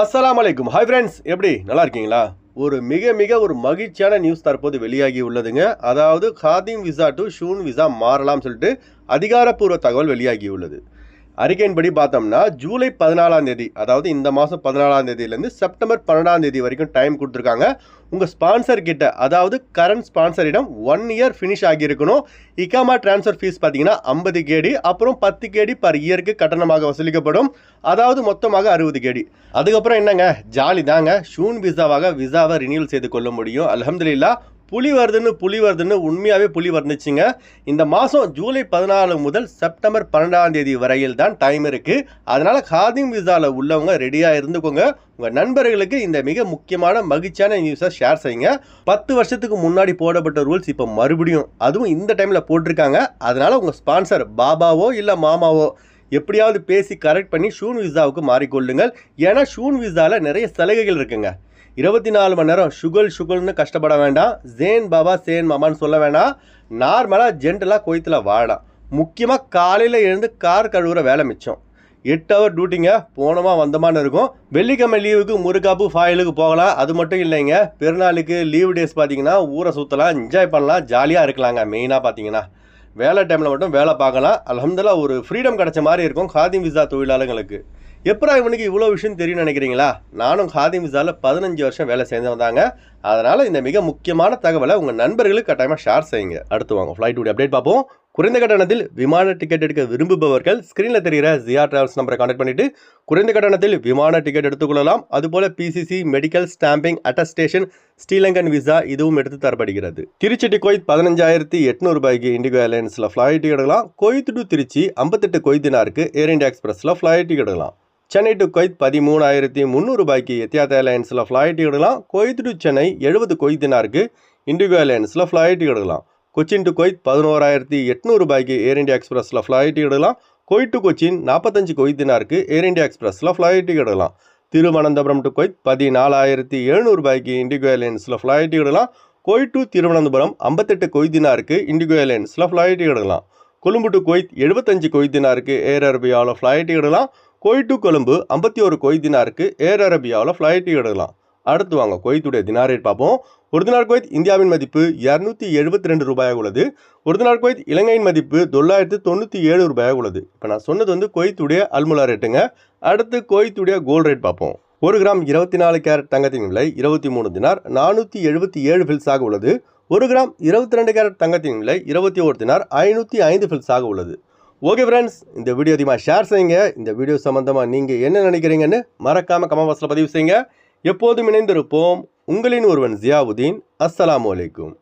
அஸ்லாம் அலைக்கும் hi friends எப்படி? நல்லா இருக்கீங்களா? ஒரு மிக மிக ஒரு மகிழ்ச்சியான நியூஸ் தற்போது வெளியாகி உள்ளதுங்க. அதாவது காதிம் விசா டு ஷூன் விசா மாறலாம் சொல்லிட்டு அதிகாரப்பூர்வ தகவல் வெளியாகி உள்ளது. அறிக்கையின்படி பார்த்தோம்னா ஜூலை பதினாலாம் தேதி அதாவது இந்த மாதம் பதினாலாம் தேதியிலேருந்து செப்டம்பர் பன்னெண்டாம் தேதி வரைக்கும் டைம் கொடுத்துருக்காங்க. உங்கள் ஸ்பான்சர் கிட்ட அதாவது கரண்ட் ஸ்பான்சரிடம் ஒன் இயர் ஃபினிஷ் ஆகியிருக்கணும். இகாமா ட்ரான்ஸ்ஃபர் ஃபீஸ் பார்த்தீங்கன்னா ஐம்பது கேடி அப்புறம் பத்து கேடி பர் இயருக்கு கட்டணமாக வசூலிக்கப்படும். அதாவது மொத்தமாக அறுபது கேடி அதுக்கப்புறம் என்னங்க? ஜாலி தாங்க. ஷூன் விசாவாக விசாவை ரினியூல் செய்து கொள்ள முடியும். அல்ஹம்துலில்லா புலி வருதுன்னு புலி வருதுன்னு உண்மையாகவே புலி வந்துச்சுங்க. இந்த மாதம் ஜூலை பதினாலு முதல் செப்டம்பர் பன்னெண்டாம் தேதி வரையில் தான் டைம் இருக்குது அதனால் காதிம் விசாவில் உள்ளவங்க ரெடியாக இருந்துக்கோங்க. உங்கள் நண்பர்களுக்கு இந்த மிக முக்கியமான மகிழ்ச்சியான நியூஸை ஷேர் செய்யுங்க. பத்து வருஷத்துக்கு முன்னாடி போடப்பட்ட ரூல்ஸ் இப்போ மறுபடியும் அதுவும் இந்த டைமில் போட்டிருக்காங்க. அதனால் உங்கள் ஸ்பான்சர் பாபாவோ இல்லை மாமாவோ எப்படியாவது பேசி கரெக்ட் பண்ணி ஷூன் விசாவுக்கு மாறிக்கொள்ளுங்கள். ஏன்னா ஷூன் விசாவில் நிறைய சலுகைகள் இருக்குங்க. இருபத்தி நாலு மணி நேரம் சுகல் சுகல்னு கஷ்டப்பட வேண்டாம். ஜேன் பாபா சேன் மாமான்னு சொல்ல வேண்டாம் நார்மலாக ஜென்டலாக கோயத்தில் வாழலாம் முக்கியமாக காலையில் எழுந்து கார் கழுவுற வேலை மிச்சம். எட்டு ஹவர் டியூட்டிங்க போனோமா வந்தமான்னு இருக்கும். வெள்ளிக்கிழமை லீவுக்கு முருகாப்பு ஃபாயிலுக்கு போகலாம். அது மட்டும் இல்லைங்க பெருநாளுக்கு லீவு டேஸ் பார்த்தீங்கன்னா ஊரை சுற்றலாம் என்ஜாய் பண்ணலாம் ஜாலியாக இருக்கலாங்க மெயினாக பார்த்தீங்கன்னா வேலை டைமில் மட்டும் வேலை பார்க்கலாம். அலமதுல்லா ஒரு ஃப்ரீடம் கிடைச்ச மாதிரி இருக்கும் காதிம் விசா தொழிலாளர்களுக்கு. எப்படா இவனுக்கு இவ்வளோ விஷயம் தெரியும்னு நினைக்கிறீங்களா? நானும் ஹாதி மிசாவில் பதினஞ்சு வருஷம் வேலை செய்து வந்தாங்க. அதனால் இந்த மிக முக்கியமான தகவலை உங்கள் நண்பர்களுக்கு கட்டாயமாக ஷேர் செய்யுங்க. அடுத்து வாங்க. ஃப்ளைட் உடைய அப்டேட் பார்ப்போம். குறைந்த கட்டணத்தில் விமான டிக்கெட் எடுக்க விரும்புபவர்கள் ஸ்க்ரீனில் தெரிகிற ஜியா டிராவல்ஸ் நம்பரை கான்டாக்ட் பண்ணிட்டு குறைந்த கட்டணத்தில் விமான டிக்கெட் எடுத்துக்கொள்ளலாம். அதுபோல PCC medical stamping attestation Sri Lankan visa இதுவும் எடுத்து தரப்படுகிறது. திருச்சி கோயத் பதினஞ்சாயிரத்தி எட்நூறு ரூபாய்க்கு இண்டிகோ ஏர்லைன்ஸில் ஃப்ளைட் எடுக்கலாம். கோயத் டு திருச்சி ஐம்பத்தெட்டு கொய்தினாருக்கு ஏர் இந்தியா எக்ஸ்பிரஸில் ஃப்ளைட் எடுக்கலாம். சென்னை டு கொய்த் பதிமூணாயிரத்தி முந்நூறு ரூபாய்க்கு எத்தியாத் ஏர்லைன்ஸில் ஃப்ளைட் எடுக்கலாம். கொய்த் டு சென்னை எழுபது கொய்தினாருக்கு இண்டிகோ ஏர்லைன்ஸில் ஃப்ளைட் எடுக்கலாம். கொச்சின் டு கொய்த் பதினோராயிரத்தி எட்நூறு ரூபாய்க்கு ஏர் இந்தியா எக்ஸ்பிரஸில் ஃப்ளைட் டிக்கெட் எடுக்கலாம். கொய்த் டு கொச்சின் நாற்பத்தஞ்சு கொய்தினாருக்கு ஏர் இந்தியா எக்ஸ்பிரஸில் ஃப்ளைட் டிக்கெட் எடுக்கலாம். திருவனந்தபுரம் டு கொய்த் பதினாலாயிரத்தி எழுநூறு ரூபாய்க்கு இண்டிகோ ஏர்லைன்ஸில் ஃப்ளைட் டிக்கெட் எடுக்கலாம். கொய்த் டு திருவனந்தபுரம் ஐம்பத்தெட்டு கொய்தினாருக்கு இண்டிகோ ஏர்லைன்ஸில் ஃப்ளைட் டிக்கெட் எடுக்கலாம். கொழும்பு டு கொய்த் எழுபத்தஞ்சு கொய்தினாருக்கு ஏர் அரபியாவில் ஃப்ளைட் டிக்கெட் எடுக்கலாம். கொய்த் டு கொழும்பு ஐம்பத்தி ஒரு கொய்தினாருக்கு ஏர் அரபியாவில் ஃப்ளைட் டிக்கெட் எடுக்கலாம். அடுத்து வாங்க கொய்த்துடைய தினார் ரேட் பார்ப்போம். ஒரு தினார் குவைத் இந்தியாவின் மதிப்பு இரநூத்தி எழுபத்தி ரெண்டு ரூபாயாக உள்ளது. ஒரு தினார் குவைத் இலங்கையின் மதிப்பு தொள்ளாயிரத்து தொண்ணூற்றி ஏழு ரூபாயாக உள்ளது. இப்போ நான் சொன்னது வந்து குவைத்துடைய அல்முலா ரேட்டுங்க அடுத்து கொய்த்துடைய கோல்டு ரேட் பார்ப்போம். ஒரு கிராம் இருபத்தி நாலு கேரட் தங்கத்தின் விலை இருபத்தி மூணு தினார் நானூற்றி எழுபத்தி ஏழு ஃபில்ஸாக உள்ளது. ஒரு கிராம் இருபத்தி ரெண்டு கேரட் தங்கத்தின் விலை இருபத்தி ஒரு தினார் ஐநூற்றி ஐந்து ஃபில்ஸாக உள்ளது. ஓகே ஃப்ரெண்ட்ஸ் இந்த வீடியோ அதிகமாக ஷேர் செய்யுங்க. இந்த வீடியோ சம்மந்தமாக நீங்கள் என்ன நினைக்கிறீங்கன்னு மறக்காமல் கமெண்ட் பாக்ஸில் பதிவு செய்யுங்க. எப்போதும் இணைந்திருப்போம் உங்களின் ஒருவன் ஜியாவுதீன். அஸ்ஸலாமு அலைக்கும்.